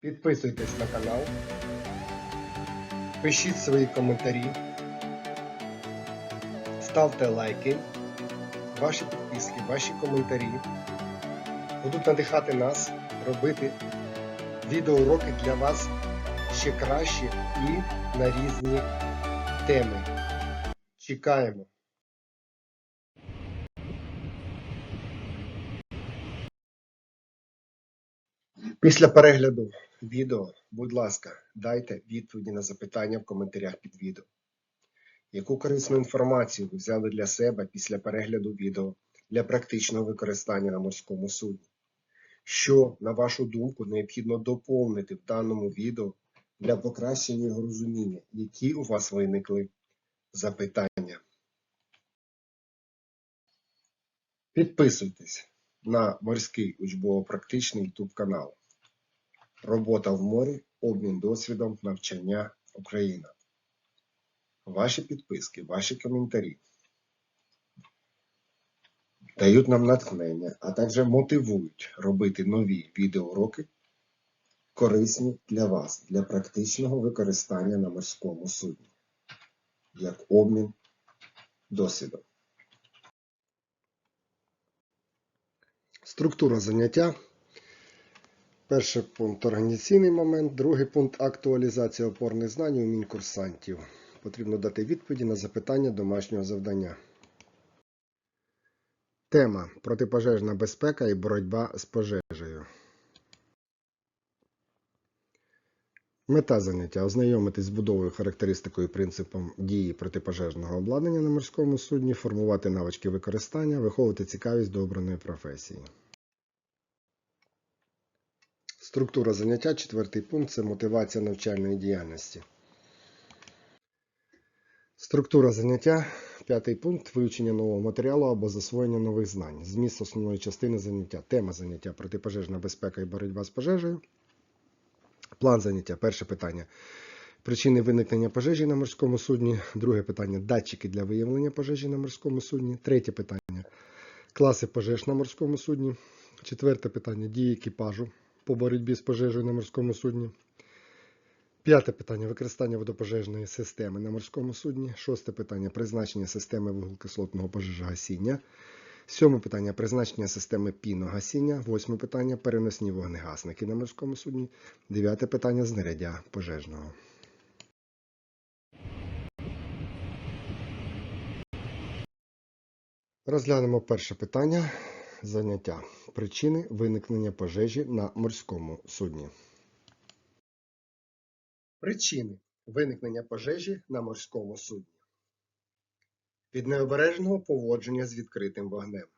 Підписуйтесь на канал, пишіть свої коментарі, ставте лайки, ваші підписки, ваші коментарі. Будуть надихати нас робити відеоуроки для вас ще краще і на різні теми. Чекаємо! Після перегляду відео, будь ласка, дайте відповіді на запитання в коментарях під відео. Яку корисну інформацію ви взяли для себе після перегляду відео для практичного використання на морському судні? Що, на вашу думку, необхідно доповнити в даному відео для покращення його розуміння, які у вас виникли запитання? Підписуйтесь на морський учбово-практичний YouTube канал. Робота в морі, обмін досвідом, навчання Україна. Ваші підписки, ваші коментарі дають нам натхнення, а також мотивують робити нові відеоуроки, корисні для вас, для практичного використання на морському судні, як обмін досвідом. Структура заняття. Перший пункт організаційний момент, другий пункт актуалізація опорних знань і умінь. Потрібно дати відповіді на запитання домашнього завдання. Тема протипожежна безпека і боротьба з пожежею. Мета заняття ознайомитись з будовою, характеристикою і принципом дії протипожежного обладнання на морському судні, формувати навички використання, виховувати цікавість до обраної професії. Структура заняття, четвертий пункт це мотивація навчальної діяльності. Структура заняття, п'ятий пункт вивчення нового матеріалу або засвоєння нових знань. Зміст основної частини заняття. Тема заняття протипожежна безпека і боротьба з пожежею. План заняття. Перше питання. Причини виникнення пожежі на морському судні. Друге питання датчики для виявлення пожежі на морському судні. Третє питання. Класи пожеж на морському судні. Четверте питання дії екіпажу по боротьбі з пожежею на морському судні. П'яте питання використання водопожежної системи на морському судні. Шосте питання призначення системи вуглекислотного пожежогасіння. Сьоме питання призначення системи піногасіння. Восьме питання переносні вогнегасники на морському судні. Дев'яте питання знаряддя пожежного. Розглянемо перше питання заняття. Причини виникнення пожежі на морському судні. Причини виникнення пожежі на морському судні. Від необережного поводження з відкритим вогнем,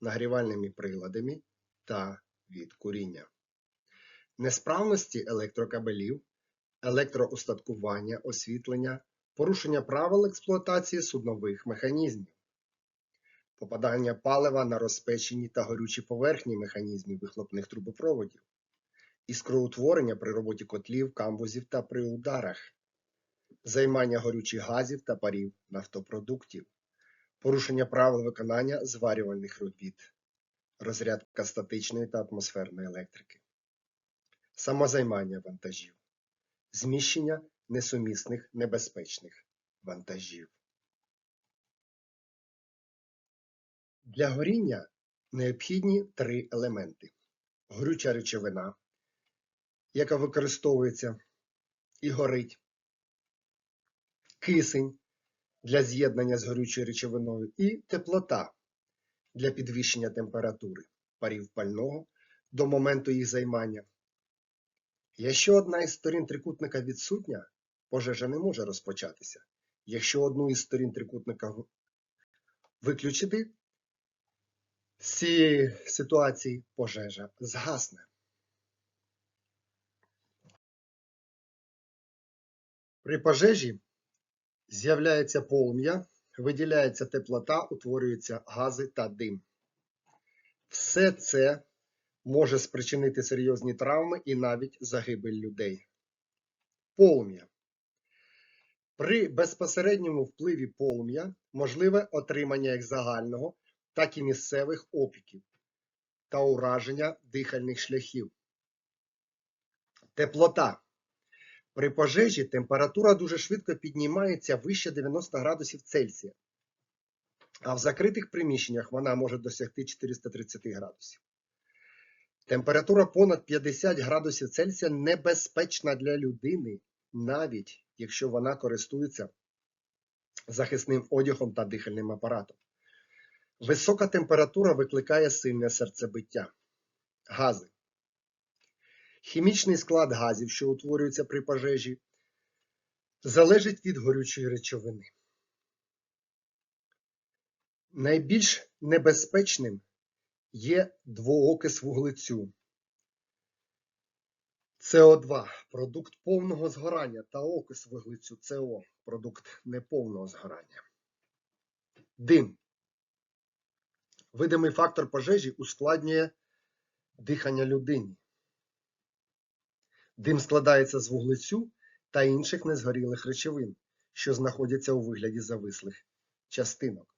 нагрівальними приладами та від куріння, несправності електрокабелів, електроустаткування, освітлення, порушення правил експлуатації суднових механізмів, попадання палива на розпечені та горючі поверхні механізмів вихлопних трубопроводів, іскроутворення при роботі котлів, камбузів та при ударах, займання горючих газів та парів нафтопродуктів, порушення правил виконання зварювальних робіт, розрядка статичної та атмосферної електрики, самозаймання вантажів, зміщення несумісних небезпечних вантажів. Для горіння необхідні три елементи: горюча речовина, яка використовується і горить, кисень для з'єднання з горючою речовиною і теплота для підвищення температури парів пального до моменту їх займання. Якщо одна із сторін трикутника відсутня, пожежа не може розпочатися. Якщо одну із сторін трикутника виключити, з цієї ситуації пожежа згасне. При пожежі з'являється полум'я, виділяється теплота, утворюються гази та дим. Все це може спричинити серйозні травми і навіть загибель людей. Полум'я. При безпосередньому впливі полум'я можливе отримання як загального, так і місцевих опіків та ураження дихальних шляхів. Теплота. При пожежі температура дуже швидко піднімається вище 90 градусів Цельсія. А в закритих приміщеннях вона може досягти 430 градусів. Температура понад 50 градусів Цельсія небезпечна для людини, навіть якщо вона користується захисним одягом та дихальним апаратом. Висока температура викликає сильне серцебиття. Гази. Хімічний склад газів, що утворюються при пожежі, залежить від горючої речовини. Найбільш небезпечним є двоокис вуглецю. СО2 продукт повного згорання та окис вуглецю СО продукт неповного згорання. Дим. Видимий фактор пожежі ускладнює дихання людині. Дим складається з вуглецю та інших незгорілих речовин, що знаходяться у вигляді завислих частинок.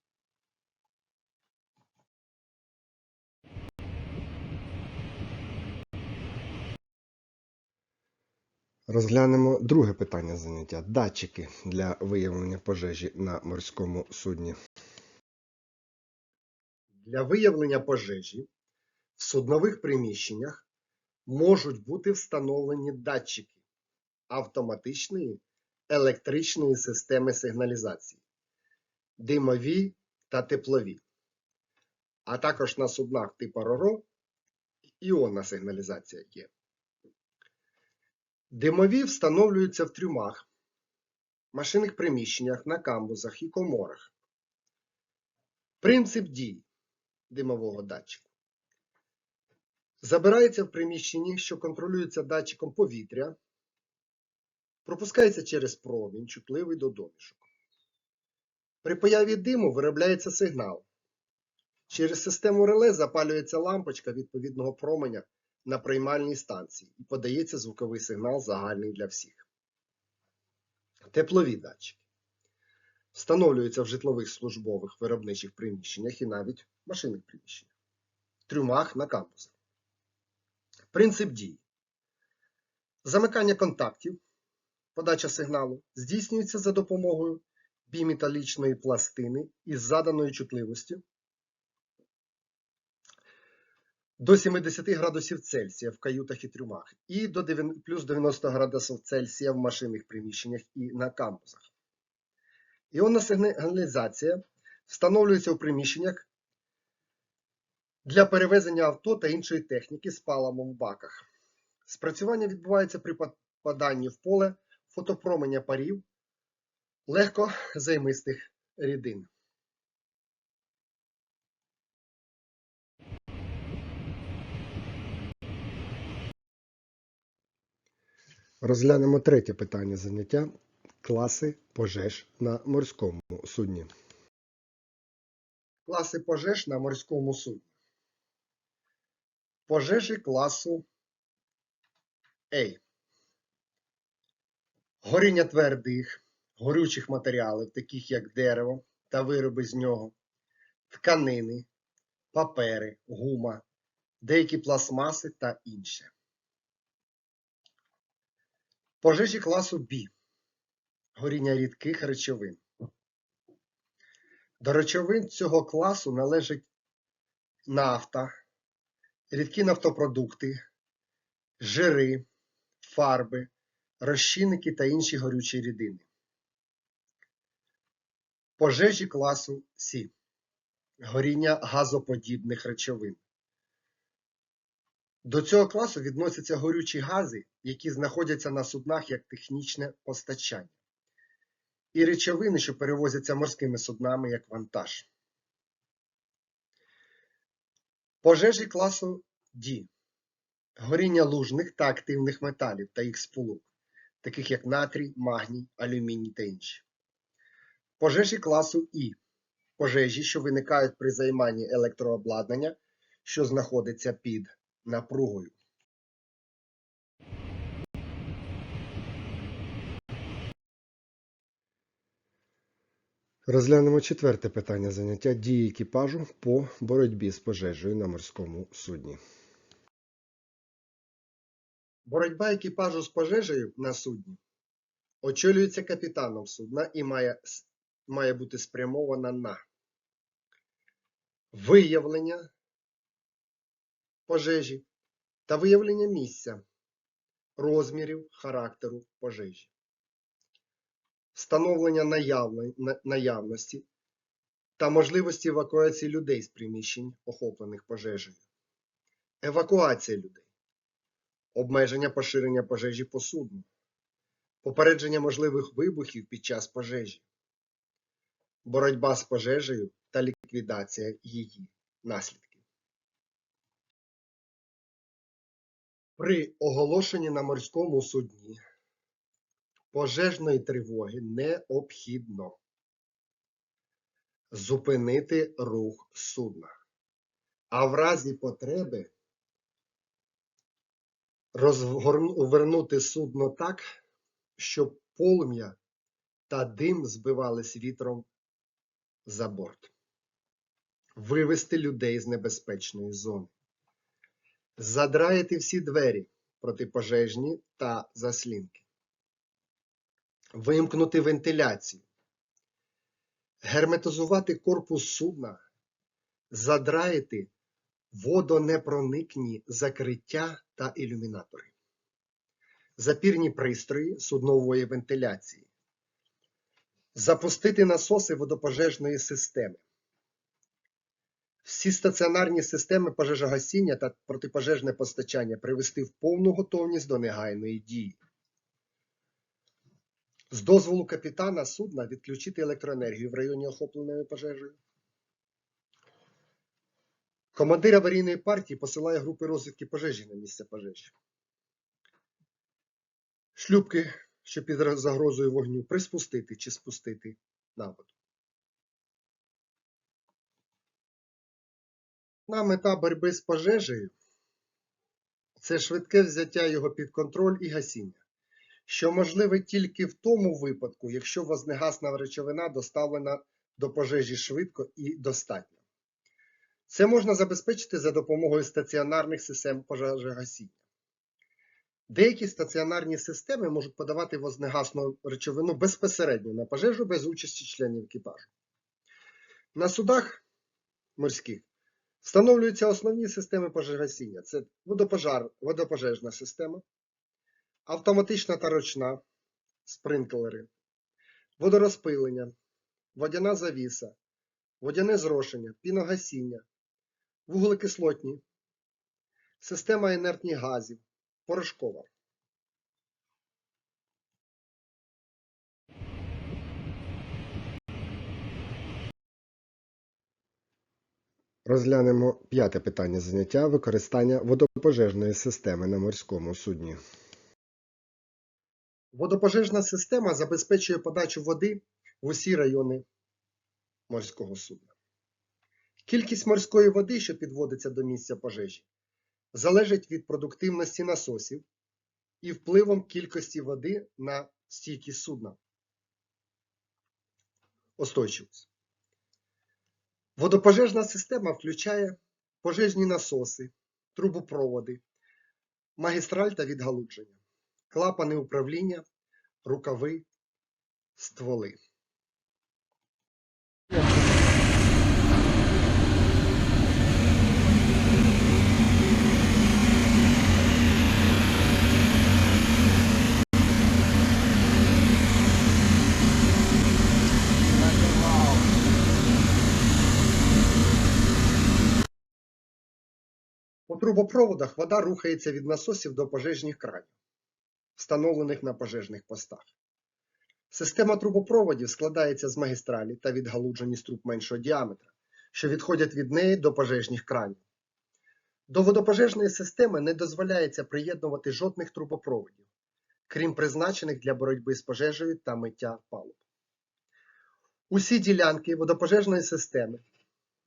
Розглянемо друге питання заняття. Датчики для виявлення пожежі на морському судні. Для виявлення пожежі в суднових приміщеннях можуть бути встановлені датчики автоматичної електричної системи сигналізації, димові та теплові, а також на суднах типу РОРО іонна сигналізація є. Димові встановлюються в трюмах, машинних приміщеннях, на камбузах і коморах. Принцип дій димового датчику. Забирається в приміщенні, що контролюється датчиком повітря, пропускається через промінь, чутливий до домішок. При появі диму виробляється сигнал. Через систему реле запалюється лампочка відповідного променя на приймальній станції і подається звуковий сигнал загальний для всіх. Теплові датчики. Встановлюються в житлових службових виробничих приміщеннях і навіть машинних приміщеннях, трюмах на кампусах. Принцип дії. Замикання контактів, подача сигналу здійснюється за допомогою біметалічної пластини із заданою чутливостю до 70 градусів Цельсія в каютах і трюмах і до 9 плюс 90 градусів Цельсія в машинних приміщеннях і на кампусах. Іонна сигналізація встановлюється у приміщеннях для перевезення авто та іншої техніки з паливом в баках. Спрацювання відбувається при попаданні в поле фотопроменя парів легко займистих рідин. Розглянемо третє питання заняття класи пожеж на морському судні. Класи пожеж на морському судні. Пожежі класу А. Горіння твердих, горючих матеріалів, таких як дерево та вироби з нього, тканини, папери, гума, деякі пластмаси та інше. Пожежі класу Б. Горіння рідких речовин. До речовин цього класу належать нафта, рідкі нафтопродукти, жири, фарби, розчинники та інші горючі рідини. Пожежі класу С. Горіння газоподібних речовин. До цього класу відносяться горючі гази, які знаходяться на суднах як технічне постачання, і речовини, що перевозяться морськими суднами як вантаж. Пожежі класу D. Горіння лужних та активних металів та їх сполук, таких як натрій, магній, алюміній та інші. Пожежі класу І. Пожежі, що виникають при займанні електрообладнання, що знаходиться під напругою. Розглянемо четверте питання заняття дії екіпажу по боротьбі з пожежею на морському судні. Боротьба екіпажу з пожежею на судні очолюється капітаном судна і має, має бути спрямована на виявлення пожежі та виявлення місця, розмірів, характеру пожежі, встановлення наявності та можливості евакуації людей з приміщень, охоплених пожежею, евакуація людей, обмеження поширення пожежі по судну, попередження можливих вибухів під час пожежі, боротьба з пожежею та ліквідація її наслідків. При оголошенні на морському судні пожежної тривоги необхідно зупинити рух судна, а в разі потреби розвернути судно так, щоб полум'я та дим збивались вітром за борт, вивести людей з небезпечної зони, задраїти всі двері протипожежні та заслінки, вимкнути вентиляцію, герметизувати корпус судна, задраїти водонепроникні закриття та ілюмінатори, запірні пристрої суднової вентиляції, запустити насоси водопожежної системи, всі стаціонарні системи пожежогасіння та протипожежне постачання привести в повну готовність до негайної дії. З дозволу капітана судна відключити електроенергію в районі охопленої пожежею. Командир аварійної партії посилає групи розвідки пожежі на місце пожежі. Шлюбки, що під загрозою вогню, приспустити чи спустити на воду. На мета боротьби з пожежею це швидке взяття його під контроль і гасіння, що можливе тільки в тому випадку, якщо вогнегасна речовина доставлена до пожежі швидко і достатньо. Це можна забезпечити за допомогою стаціонарних систем пожежогасіння. Деякі стаціонарні системи можуть подавати вогнегасну речовину безпосередньо на пожежу без участі членів екіпажу. На судах морських встановлюються основні системи пожежогасіння. Це водопожар, водопожежна система, автоматична та ручна, спринклери, водорозпилення, водяна завіса, водяне зрошення, піногасіння, вуглекислотні, система інертних газів, порошкова. Розглянемо п'яте питання заняття використання водопожежної системи на морському судні. Водопожежна система забезпечує подачу води в усі райони морського судна. Кількість морської води, що підводиться до місця пожежі, залежить від продуктивності насосів і впливом кількості води на стійкість судна. Остойчивість. Водопожежна система включає пожежні насоси, трубопроводи, магістраль та відгалудження, клапани управління, рукави, стволи. По трубопроводах вода рухається від насосів до пожежних кранів, встановлених на пожежних постах. Система трубопроводів складається з магістралі та відгалуджені труб меншого діаметра, що відходять від неї до пожежних кранів. До водопожежної системи не дозволяється приєднувати жодних трубопроводів, крім призначених для боротьби з пожежею та миття палуб. Усі ділянки водопожежної системи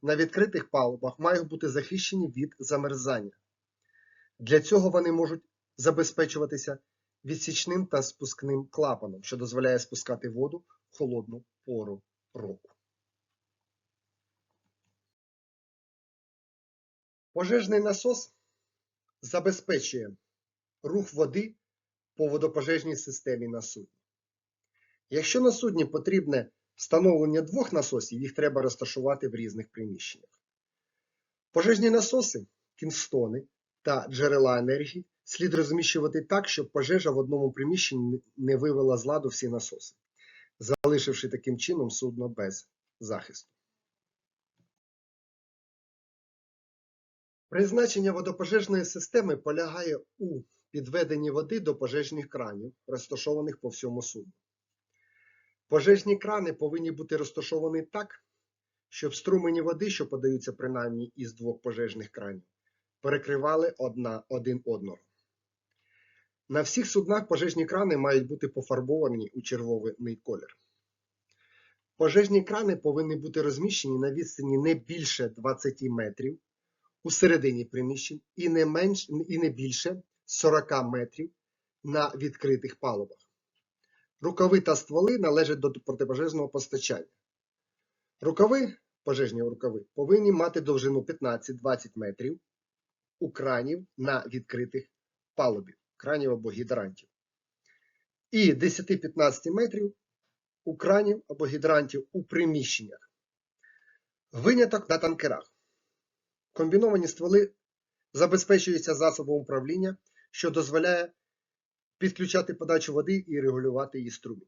на відкритих палубах мають бути захищені від замерзання. Для цього вони можуть забезпечуватися відсічним та спускним клапаном, що дозволяє спускати воду в холодну пору року. Пожежний насос забезпечує рух води по водопожежній системі на судні. Якщо на судні потрібне встановлення двох насосів, їх треба розташувати в різних приміщеннях. Пожежні насоси, кінстони та джерела енергії слід розміщувати так, щоб пожежа в одному приміщенні не вивела з ладу всі насоси, залишивши таким чином судно без захисту. Призначення водопожежної системи полягає у підведенні води до пожежних кранів, розташованих по всьому судну. Пожежні крани повинні бути розташовані так, щоб струмені води, що подаються принаймні із двох пожежних кранів, перекривали одна один одного. На всіх суднах пожежні крани мають бути пофарбовані у червоний колір. Пожежні крани повинні бути розміщені на відстані не більше 20 метрів у середині приміщень і не, менш, і не більше 40 метрів на відкритих палубах. Рукави та стволи належать до протипожежного постачання. Рукави, пожежні рукави, повинні мати довжину 15-20 метрів у кранів на відкритих палубі, кранів або гідрантів. І 10-15 метрів у кранів або гідрантів у приміщеннях. Виняток на танкерах. Комбіновані стволи забезпечуються засобом управління, що дозволяє підключати подачу води і регулювати її струмінь.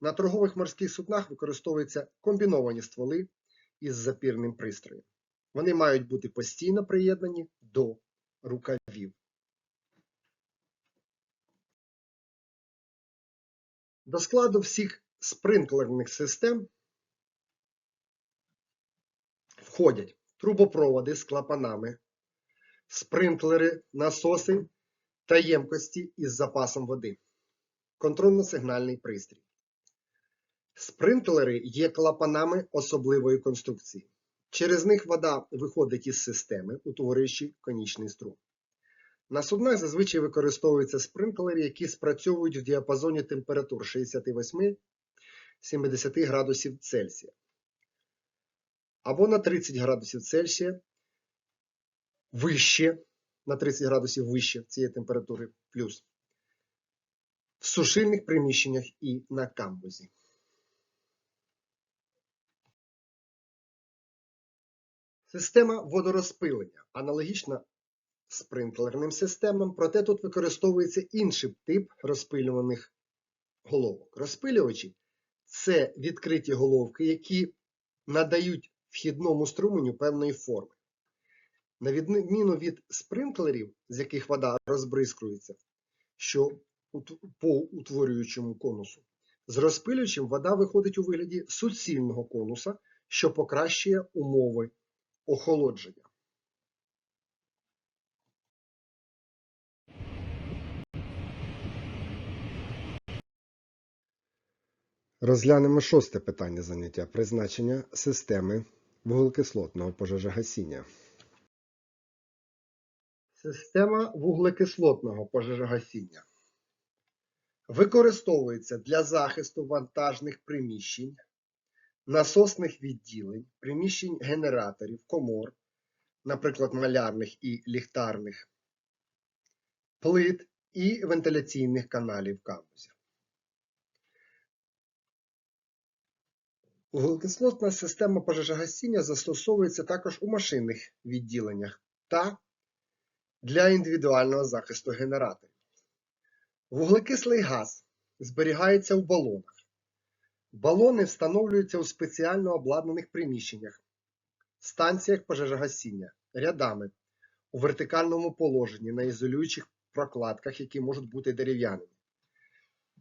На торгових морських суднах використовуються комбіновані стволи із запірним пристроєм. Вони мають бути постійно приєднані до рукавів. До складу всіх спринклерних систем входять трубопроводи з клапанами, спринклери, насоси та ємкості із запасом води, контрольно-сигнальний пристрій. Спринклери є клапанами особливої конструкції. Через них вода виходить із системи, утворюючи конічний струм. На суднах зазвичай використовуються спринклери, які спрацьовують в діапазоні температур 68-70 градусів Цельсія або на 30 градусів Цельсія вище, на 30 градусів вище цієї температури плюс в сушильних приміщеннях і на камбузі. Система водорозпилення аналогічна спринклерним системам, проте тут використовується інший тип розпилюваних головок. Розпилювачі це відкриті головки, які надають вхідному струменю певної форми. На відміну від спринклерів, з яких вода розбризкується, що по утворюючому конусу, з розпилювачем вода виходить у вигляді суцільного конуса, що покращує умови охолодження. Розглянемо шосте питання заняття призначення системи вуглекислотного пожежогасіння. Система вуглекислотного пожежогасіння використовується для захисту вантажних приміщень, насосних відділень, приміщень генераторів, комор, наприклад, малярних і ліхтарних, плит і вентиляційних каналів камбузів. Вуглекислотна система пожежогасіння застосовується також у машинних відділеннях та для індивідуального захисту генераторів. Вуглекислий газ зберігається в балонах. Балони встановлюються у спеціально обладнаних приміщеннях, станціях пожежогасіння, рядами, у вертикальному положенні на ізолюючих прокладках, які можуть бути дерев'яними.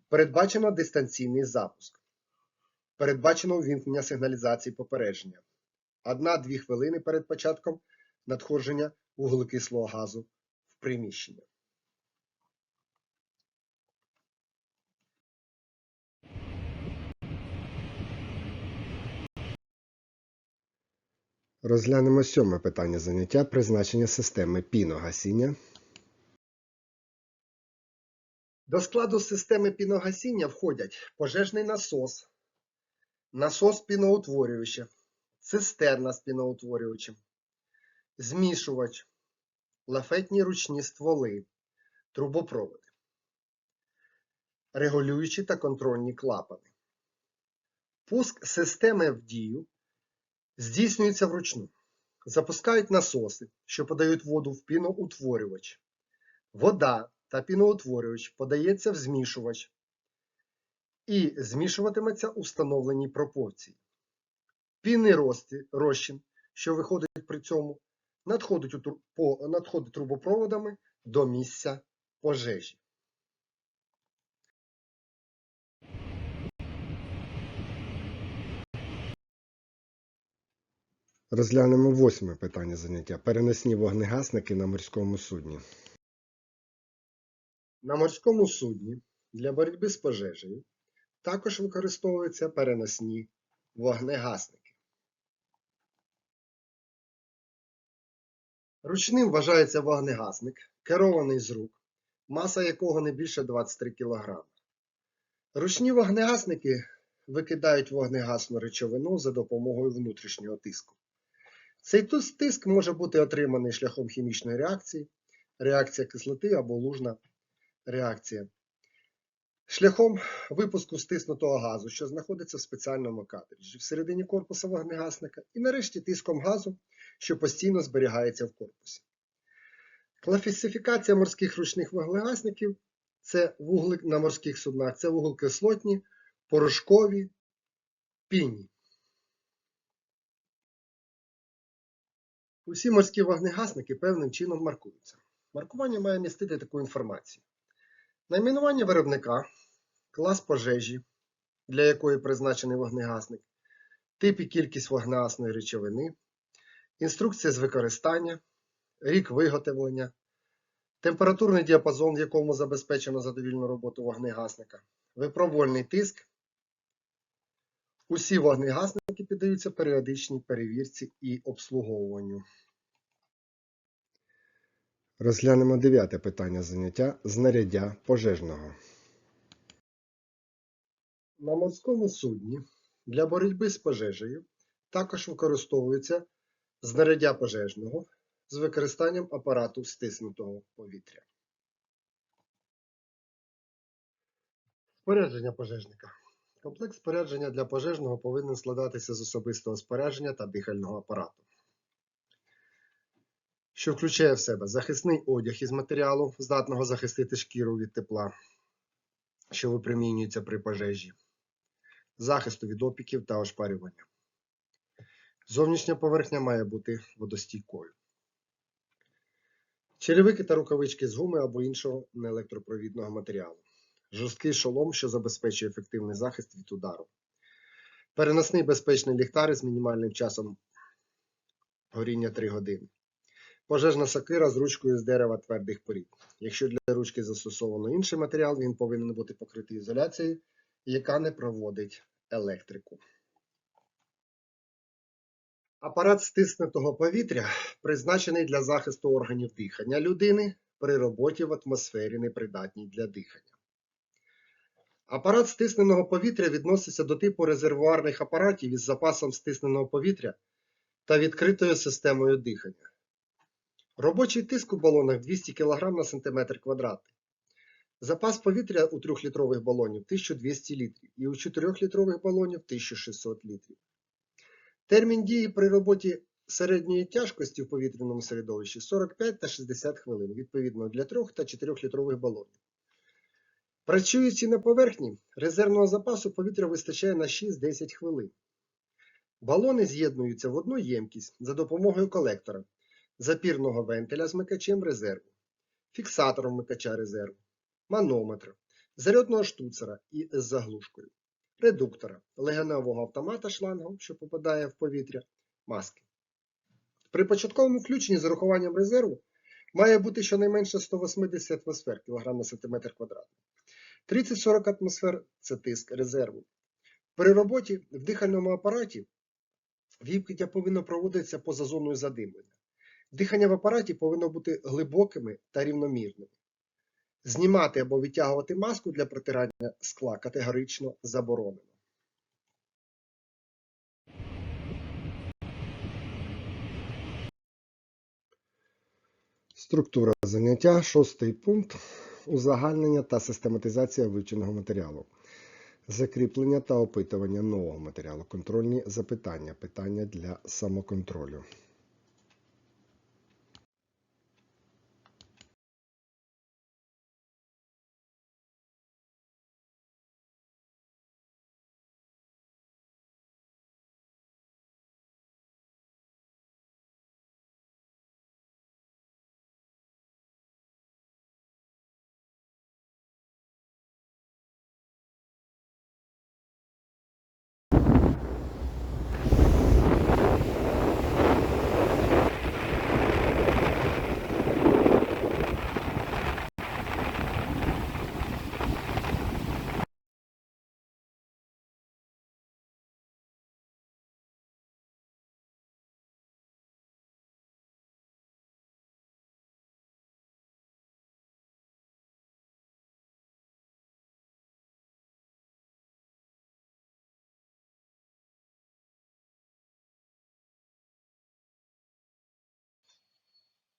Передбачено дистанційний запуск. Передбачено увімкнення сигналізації попередження. 1-2 хвилини перед початком надходження вуглекислого газу в приміщення. Розглянемо сьоме питання заняття призначення системи піногасіння. До складу системи піногасіння входять пожежний насос, насос піноутворювача, цистерна з піноутворювачем, змішувач, лафетні ручні стволи, трубопроводи, регулюючі та контрольні клапани. Пуск системи в дію. Здійснюється вручну. Запускають насоси, що подають воду в піноутворювач. Вода та піноутворювач подається в змішувач і змішуватиметься у встановленій пропорції. Пінний розчин, що виходить при цьому, надходить, у по, надходить трубопроводами до місця пожежі. Розглянемо восьме питання заняття. Перенесні вогнегасники на морському судні. На морському судні для боротьби з пожежею також використовуються переносні вогнегасники. Ручним вважається вогнегасник, керований з рук, маса якого не більше 23 кг. Ручні вогнегасники викидають вогнегасну речовину за допомогою внутрішнього тиску. Цей тиск може бути отриманий шляхом хімічної реакції, реакція кислоти або лужна реакція, шляхом випуску стиснутого газу, що знаходиться в спеціальному картриджі всередині корпуса вогнегасника, і нарешті тиском газу, що постійно зберігається в корпусі. Класифікація морських ручних вогнегасників це вугли на морських суднах, це вуглекислотні, порошкові, пінні. Усі морські вогнегасники певним чином маркуються. Маркування має містити таку інформацію. Найменування виробника, клас пожежі, для якої призначений вогнегасник, тип і кількість вогнегасної речовини, інструкція з використання, рік виготовлення, температурний діапазон, в якому забезпечено задовільну роботу вогнегасника, випробувальний тиск. Усі вогнегасники піддаються періодичній перевірці і обслуговуванню. Розглянемо дев'яте питання заняття знаряддя пожежного. На морському судні для боротьби з пожежею також використовується знаряддя пожежного з використанням апарату стиснутого повітря. Спорядження пожежника. Комплект спорядження для пожежного повинен складатися з особистого спорядження та дихального апарату що включає в себе захисний одяг із матеріалу, здатного захистити шкіру від тепла, що випромінюється при пожежі, захисту від опіків та ошпарювання. Зовнішня поверхня має бути водостійкою. Черевики та рукавички з гуми або іншого неелектропровідного матеріалу. Жорсткий шолом, що забезпечує ефективний захист від удару. Переносний безпечний ліхтар з мінімальним часом горіння 3 години. Пожежна сокира з ручкою з дерева твердих порід. Якщо для ручки застосовано інший матеріал, він повинен бути покритий ізоляцією, яка не проводить електрику. Апарат стиснутого повітря призначений для захисту органів дихання людини при роботі в атмосфері, непридатній для дихання. Апарат стисненого повітря відноситься до типу резервуарних апаратів із запасом стисненого повітря та відкритою системою дихання. Робочий тиск у балонах 200 кг на см квадратний. Запас повітря у 3-літрових балонів 1200 літрів і у 4-літрових балонів 1600 літрів. Термін дії при роботі середньої тяжкості в повітряному середовищі 45 та 60 хвилин, відповідно для 3 та 4-літрових балонів. Працюючи на поверхні, резервного запасу повітря вистачає на 6-10 хвилин. Балони з'єднуються в одну ємкість за допомогою колектора запірного вентиля з микачем резерву, фіксатором микача резерву, манометра, зарядного штуцера і з заглушкою, редуктора, легеневого автомата шлангом, що попадає в повітря, маски. При початковому включенні з урахуванням резерву має бути щонайменше 180 атмосфер кг на см квадратний. 30-40 атмосфер це тиск резерву. При роботі в дихальному апараті віпкиття повинно проводитися поза зоною задимлення. Дихання в апараті повинно бути глибокими та рівномірними. Знімати або витягувати маску для протирання скла категорично заборонено. Структура заняття, шостий пункт. узагальнення та систематизація вивченого матеріалу, закріплення та опитування нового матеріалу, контрольні запитання, питання для самоконтролю.